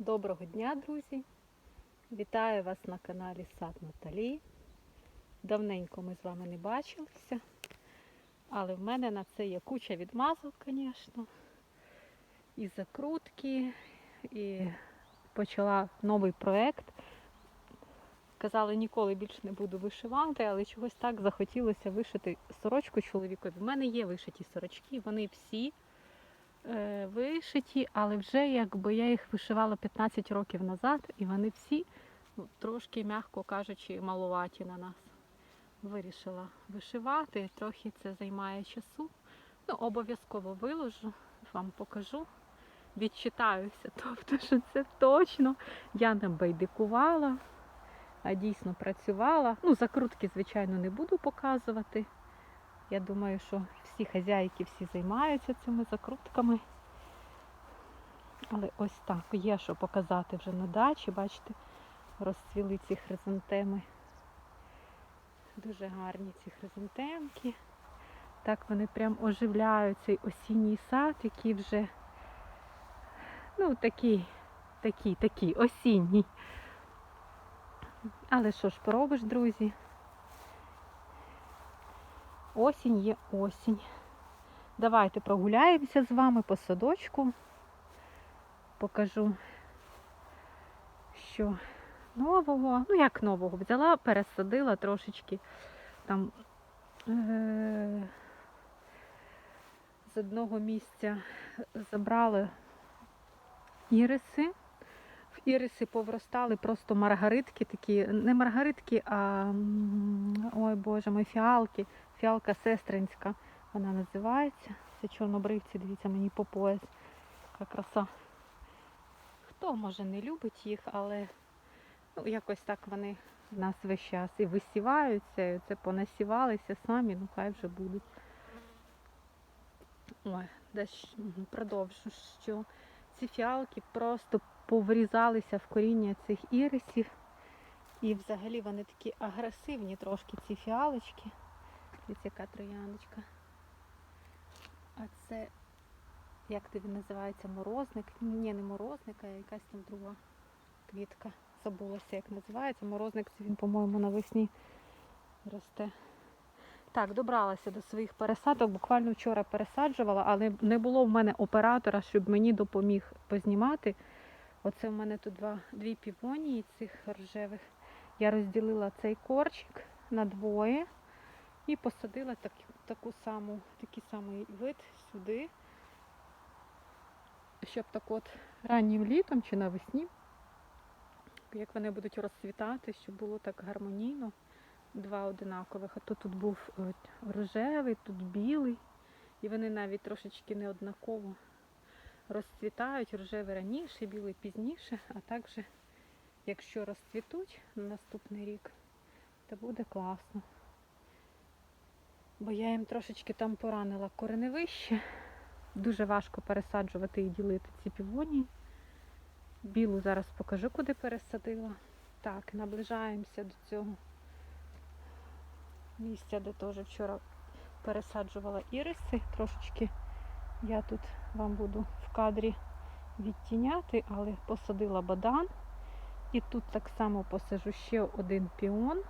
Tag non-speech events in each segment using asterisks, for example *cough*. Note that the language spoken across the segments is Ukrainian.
Доброго дня, друзі! Вітаю вас на каналі Сад Наталі. Давненько ми з вами не бачилися, але в мене на це є куча відмазок, звісно. І закрутки, і почала новий проєкт. Казали, ніколи більше не буду вишивати, але чогось так захотілося вишити сорочку чоловікові. В мене є вишиті сорочки, вони всі вишиті, але вже якби я їх вишивала 15 років назад, і вони всі ну, трошки, м'яко кажучи, малуваті на нас. Вирішила вишивати, трохи це займає часу. Ну, обов'язково виложу, вам покажу, відчитаюся, *laughs* тобто, що це точно. Я не байдикувала, а дійсно працювала. Ну, закрутки, звичайно, не буду показувати. Я думаю, що всі хазяйки всі займаються цими закрутками. Але ось так є що показати вже на дачі. Бачите, розцвіли ці хризантеми. Дуже гарні ці хризантемки. Так вони прям оживляють цей осінній сад, який вже ну такий, такий, такий осінній. Але що ж поробиш, друзі? Осінь є осінь. Давайте прогуляємося з вами по садочку. Покажу, що нового. Ну, як нового? Взяла, пересадила трошечки там е- з одного місця забрали іриси. В іриси повростали просто маргаритки такі, не маргаритки, а ой Боже мой, фіалки. Фіалка сестринська вона називається. Це чорнобривці, дивіться, мені по пояс. Яка краса. Хто може не любить їх, але ну, якось так вони в нас весь час і висіваються, і це понасівалися самі, ну хай вже будуть. Ой, десь продовжу, що ці фіалки просто поврізалися в коріння цих ірисів. І взагалі вони такі агресивні трошки, ці фіалочки. Ось яка трояночка. А це, як він називається, морозник? Ні, не морозник, а якась там друга квітка. Забулася, як називається. Морозник це він, по-моєму, навесні росте. Так, добралася до своїх пересадок. Буквально вчора пересаджувала, але не було в мене оператора, щоб мені допоміг познімати. Оце в мене тут два, дві півонії цих рожевих. Я розділила цей корчик на двоє і посадила так, таку саму, такий самий вид сюди, щоб так от раннім літом чи навесні, як вони будуть розцвітати, щоб було так гармонійно. Два одинакових. А то тут був рожевий, тут білий. І вони навіть трошечки не однаково розцвітають. Рожевий раніше, білий пізніше, а також, якщо розцвітуть на наступний рік, то буде класно. Бо я їм трошечки там поранила кореневище. Дуже важко пересаджувати і ділити ці півонії. Білу зараз покажу, куди пересадила. Так, наближаємося до цього місця, де теж вчора пересаджувала іриси. Трошечки я тут вам буду в кадрі відтіняти, але посадила бадан. І тут так само посажу ще один піон,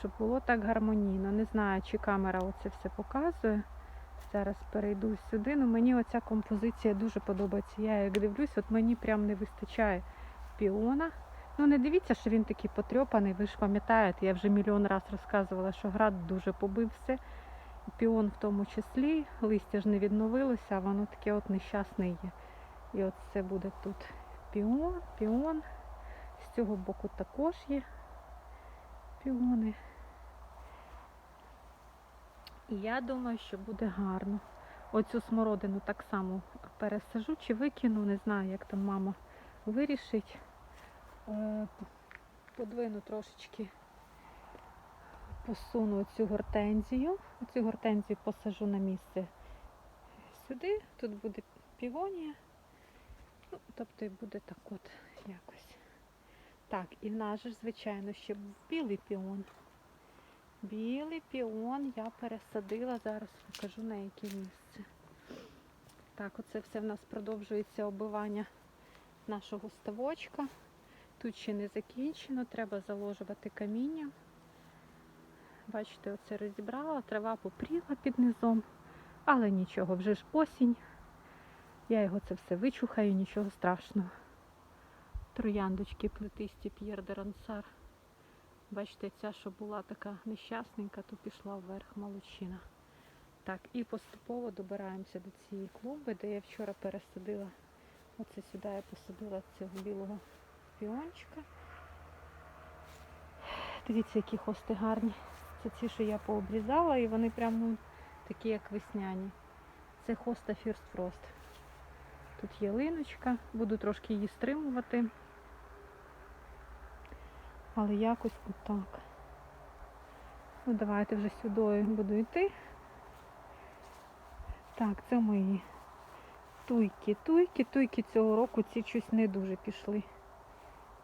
щоб було так гармонійно. Не знаю, чи камера оце все показує. Зараз перейду сюди. Ну мені оця композиція дуже подобається. Я як дивлюсь, от мені прям не вистачає піона. Ну не дивіться, що він такий потрьопаний. Ви ж пам'ятаєте, я вже мільйон раз розказувала, що град дуже побив все. Піон в тому числі, листя ж не відновилося, а воно таке от нещасне є. І от це буде тут піон, піон. З цього боку також є піони. І я думаю, що буде гарно. Оцю смородину так само пересажу чи викину, не знаю, як там мама вирішить. Е, Подвину трошечки, посуну цю гортензію. Цю гортензію посажу на місце сюди. Тут буде півонія. Ну, тобто буде так от якось. Так, і же, звичайно, ще білий піон. Білий піон я пересадила, зараз покажу на яке місце. Так, оце все в нас продовжується оббивання нашого ставочка. Тут ще не закінчено, треба заложувати каміння. Бачите, оце розібрала, трава попріла під низом, але нічого, вже ж осінь. Я його це все вичухаю, нічого страшного. Трояндочки плетисті П'єр де Рансар. Бачите, ця, що була така нещасненька, то пішла вверх молодчина. Так, і поступово добираємося до цієї клумби, де я вчора пересадила. Оце сюди я посадила цього білого піончика. Дивіться, які хости гарні. Це ті, що я пообрізала, і вони прямо такі, як весняні. Це хоста First Frost. Тут є линочка, буду трошки її стримувати. Але якось отак. Ну, давайте вже сюди буду йти. Так, це мої туйки, туйки, туйки цього року ці щось не дуже пішли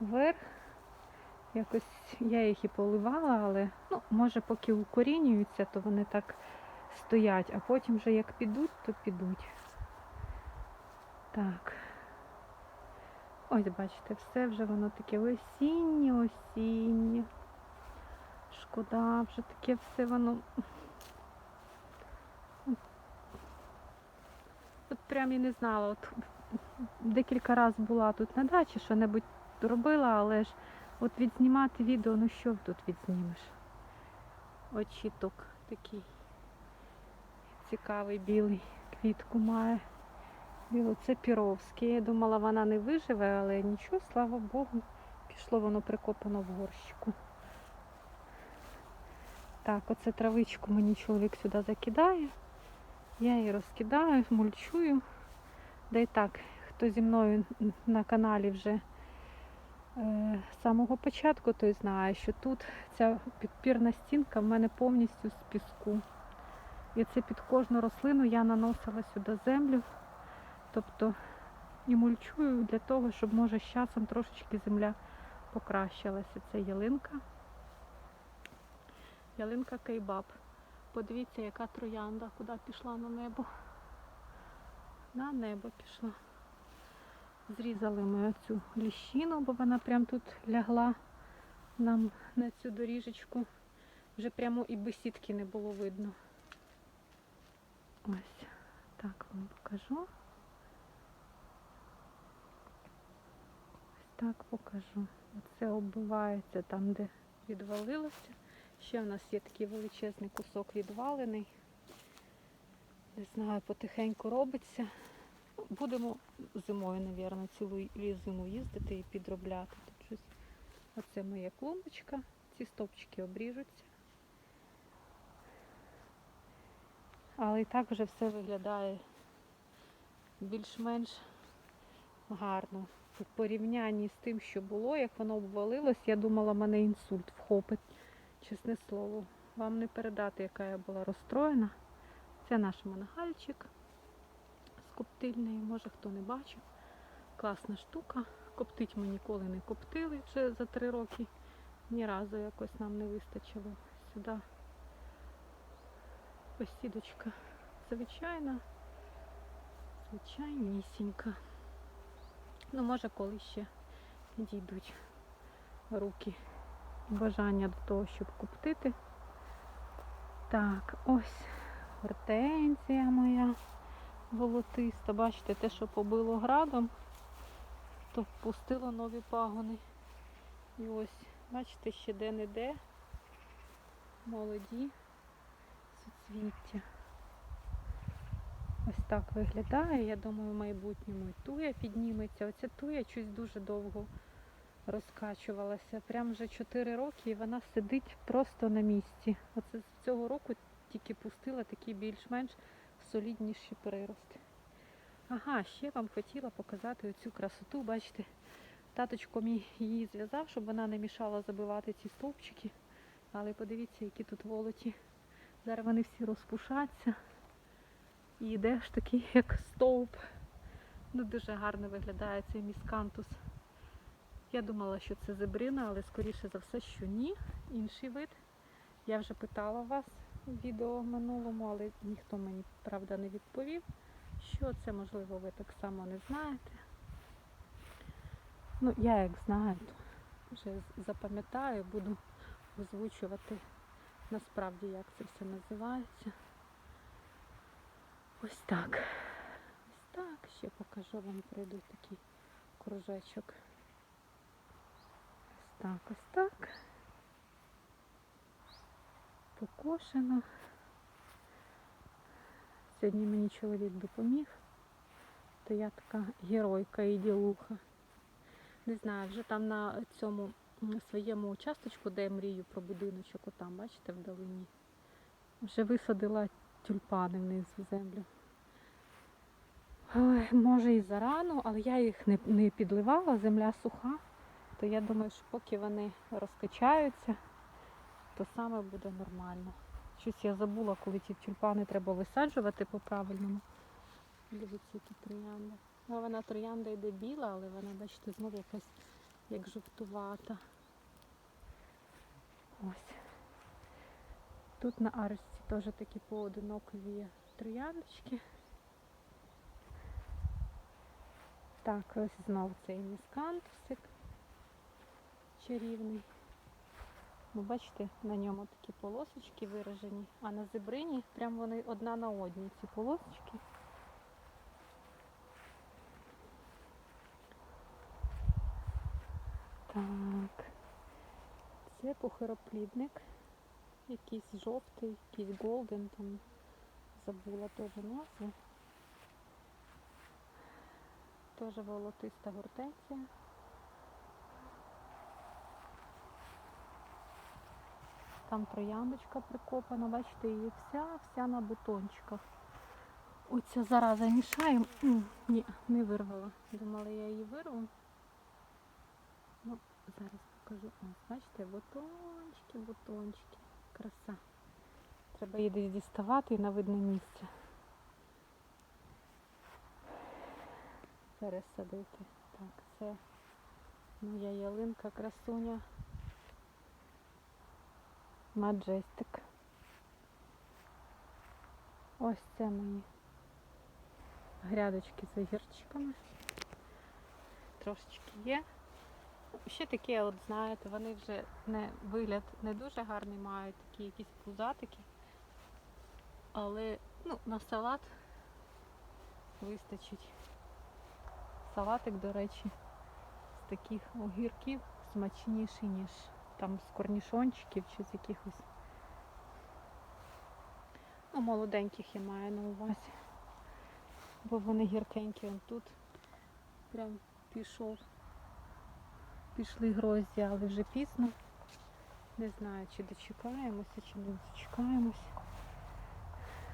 вверх. Якось я їх і поливала, але ну, може поки укорінюються, то вони так стоять, а потім вже як підуть, то підуть. Так. Ось бачите, все вже воно таке осіннє, осіннє. Шкода, вже таке все воно. От прям і не знала. От декілька разів була тут на дачі, що небудь робила, але ж от відзнімати відео, ну що тут відзнімеш? Очіток такий цікавий білий квітку має. Це Піровський. Я думала, вона не виживе, але нічого, слава Богу, пішло воно прикопано в горщику. Так, оце травичку мені чоловік сюди закидає. Я її розкидаю, мульчую. Да і так, хто зі мною на каналі вже е, з самого початку, той знає, що тут ця підпірна стінка в мене повністю з піску. І це під кожну рослину я наносила сюди землю. Тобто і мульчую для того, щоб може з часом трошечки земля покращилася. Це ялинка. Ялинка кейбаб. Подивіться, яка троянда, куди пішла на небо. На небо пішла. Зрізали ми оцю ліщину, бо вона прям тут лягла нам на цю доріжечку. Вже прямо і бесідки не було видно. Ось так вам покажу. Так покажу. Оце оббивається там, де відвалилося. Ще в нас є такий величезний кусок відвалений. Не знаю, потихеньку робиться. Будемо зимою, мабуть, цілу зиму їздити і підробляти. Тут щось. Оце моя клумбочка. Ці стопчики обріжуться. Але і так вже все виглядає більш-менш гарно. У порівнянні з тим, що було, як воно обвалилось, я думала, мене інсульт вхопить. Чесне слово, вам не передати, яка я була розстроєна. Це наш мангальчик з коптильної, може хто не бачив. Класна штука. Коптить ми ніколи не коптили вже за три роки. Ні разу якось нам не вистачило сюди. Посідочка звичайна, звичайнісінька. Ну, може, коли ще дійдуть руки бажання до того, щоб коптити. Так, ось гортензія моя волотиста. Бачите, те, що побило градом, то впустило нові пагони. І ось, бачите, ще де-не-де молоді суцвіття. Ось так виглядає. Я думаю, в майбутньому і туя підніметься. Оця туя щось дуже довго розкачувалася. Прям вже 4 роки і вона сидить просто на місці. Оце з цього року тільки пустила такі більш-менш солідніші прирости. Ага, ще вам хотіла показати оцю красоту. Бачите, таточко мій її зв'язав, щоб вона не мішала забивати ці стовпчики. Але подивіться, які тут волоті. Зараз вони всі розпушаться. І йдеш такий, *laughs* як стовп. Ну, дуже гарно виглядає цей міскантус. Я думала, що це зебрина, але скоріше за все, що ні. Інший вид. Я вже питала вас в відео минулому, але ніхто мені, правда, не відповів, Що це, можливо, ви так само не знаєте. Ну, я як знаю, то вже запам'ятаю, буду озвучувати насправді, як це все називається. Ось так. Ось так. Ще покажу вам, пройду такий кружечок. Ось так, ось так. Покошено. Сьогодні мені чоловік допоміг, то я така геройка і ділуха. Не знаю, вже там на цьому м, своєму участочку, де я мрію про будиночок, отам, бачите, вдалині. Вже висадила тюльпани вниз в землю. Ой, може і зарано, але я їх не, не підливала, земля суха, то я думаю, що поки вони розкачаються, то саме буде нормально. Щось я забула, коли ті тюльпани треба висаджувати по-правильному. Дивіться, які троянди. Ну, вона троянда йде біла, але вона, бачите, знову якась як жовтувата. Ось. Тут на арочці теж такі поодинокові трояндочки. Так, ось знов цей міскантусик чарівний. Ви бачите, на ньому такі полосочки виражені, а на зебрині прям вони одна на одній ці полосочки. Так. Це похороплідник. Якийсь жовтий, якийсь голден, там забула теж назву. Теж волотиста гортензія. Там трояндочка прикопана, бачите, її вся, вся на бутончиках. Оця зараза мішає. Ні, не вирвала. Думала, я її вирву. Ну, зараз покажу. Ось, бачите, бутончики, бутончики. Краса. Треба її десь діставати і на видне місце. Пересадити. Так, це моя ялинка, красуня. Маджестик. Ось це мої грядочки з огірчиками. Трошечки є. Ще такі, от знаєте, вони вже не вигляд не дуже гарний мають, такі якісь пузатики. Але ну, на салат вистачить. Салатик, до речі, з таких огірків смачніший, ніж там з корнішончиків чи з якихось. Ну, молоденьких я маю на увазі. Бо вони гіркенькі он тут. Прям пішов. Пішли грозді, але вже пізно. Не знаю, чи дочекаємося, чи не дочекаємося.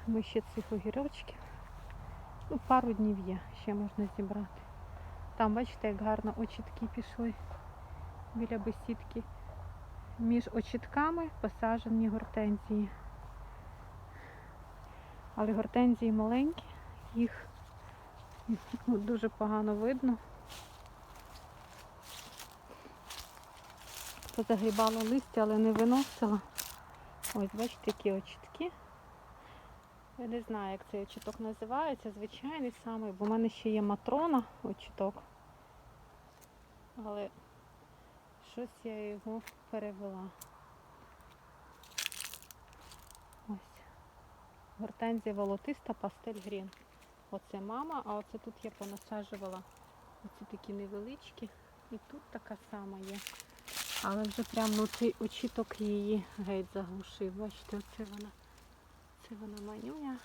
Ми ще цих огірочків. Ну, пару днів є, ще можна зібрати. Там, бачите, як гарно очітки пішли біля бесідки. Між очітками посаджені гортензії. Але гортензії маленькі, їх дуже погано видно. Позагрібала листя, але не виносила. Ось, бачите, які очітки. Я не знаю, як цей очіток називається, звичайний самий, бо в мене ще є матрона очіток. Але щось я його перевела. Ось. Гортензія волотиста, пастель грін. Оце мама, а оце тут я понасаджувала оці такі невеличкі. І тут така сама є. Але вже прям ну, цей очіток її геть заглушив. Бачите, оце вона. Це вона манюня.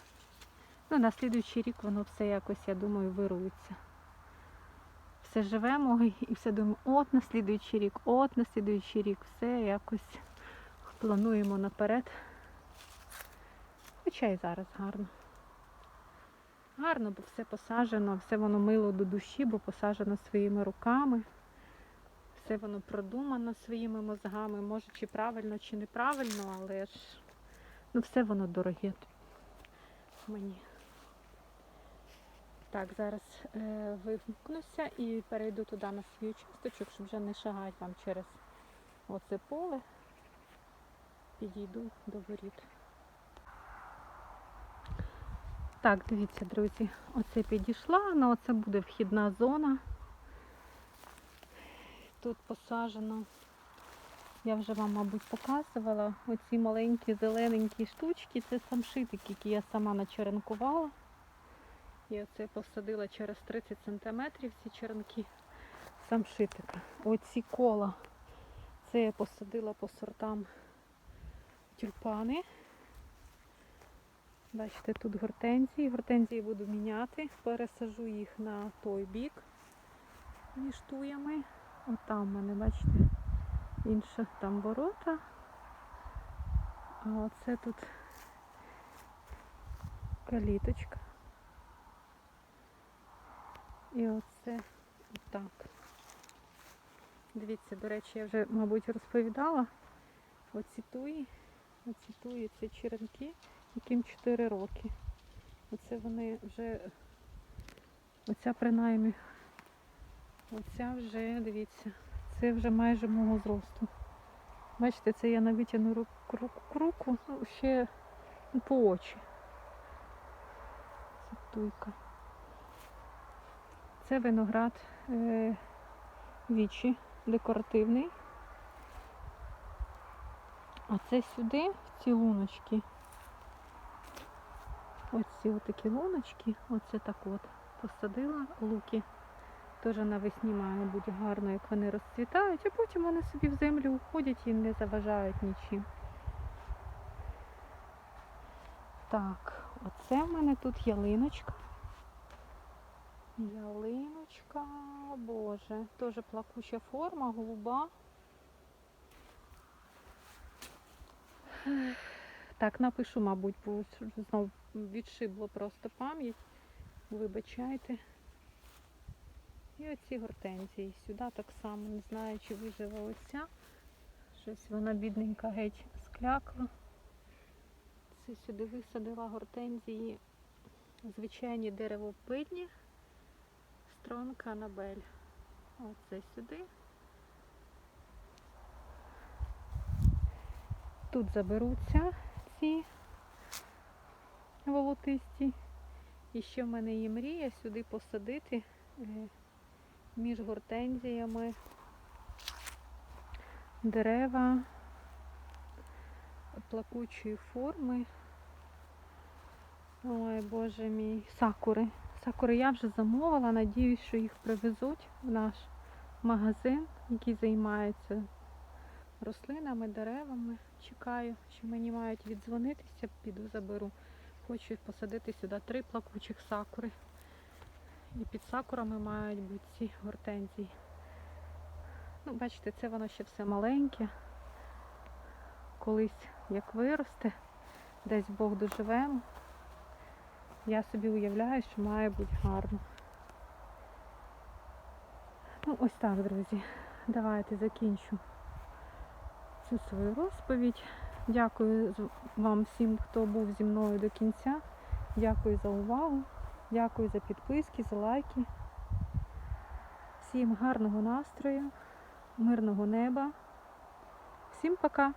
Ну, на слідуючий рік воно все якось, я думаю, вирується. Все живемо і все думаємо, от на слідуючий рік, от на слідуючий рік, все якось плануємо наперед. Хоча і зараз гарно. Гарно, бо все посаджено, все воно мило до душі, бо посаджено своїми руками. Все воно продумано своїми мозгами. Може, чи правильно, чи неправильно, але ж ну, все воно дороге мені. Так, зараз е, вимкнуся і перейду туди на свій участочок, щоб вже не шагати вам через оце поле. Підійду до воріт. Так. Дивіться, друзі, оце підійшла, ну оце буде вхідна зона. Тут посаджено, я вже вам, мабуть, показувала, оці маленькі зелененькі штучки, це самшитики, які я сама начеренкувала. І оце посадила через 30 см ці черенки самшитика. Оці кола, це я посадила по сортам тюльпани. Бачите, тут гортензії. Гортензії буду міняти. Пересажу їх на той бік між туями. От там в мене, бачите, інша там ворота. А оце тут каліточка. І оце отак. Дивіться, до речі, я вже, мабуть, розповідала. Оці туї, оці туї, це черенки яким 4 роки. Оце вони вже, оця принаймні, оця вже, дивіться, це вже майже мого зросту. Бачите, це я на витягну руку, руку, руку ну, ще по очі. Це туйка. Це виноград е, вічі, декоративний. А це сюди, ці луночки. Оці отакі луночки, оце так от посадила луки. Теж навесні має бути гарно, як вони розцвітають, а потім вони собі в землю уходять і не заважають нічим. Так, оце в мене тут ялиночка. Ялиночка, боже, теж плакуча форма, голуба. Так, напишу, мабуть, бо знову відшибло просто пам'ять. Вибачайте. І оці гортензії. Сюди так само, не знаю, чи виживе оця. Щось вона бідненька геть склякла. Це сюди висадила гортензії звичайні деревопидні. Стронка Анабель. Оце сюди. Тут заберуться ці волотисті. І ще в мене є мрія сюди посадити е, між гортензіями дерева плакучої форми. Ой, боже мій, сакури. Сакури я вже замовила, надіюсь, що їх привезуть в наш магазин, який займається рослинами, деревами. Чекаю, що мені мають віддзвонитися, піду заберу. Хочу посадити сюди три плакучих сакури. І під сакурами мають бути ці гортензії. Ну, бачите, це воно ще все маленьке. Колись як виросте, десь Бог доживемо. Я собі уявляю, що має бути гарно. Ну, ось так, друзі. Давайте закінчу цю свою розповідь. Дякую вам всім, хто був зі мною до кінця. Дякую за увагу. Дякую за підписки, за лайки. Всім гарного настрою, мирного неба. Всім пока!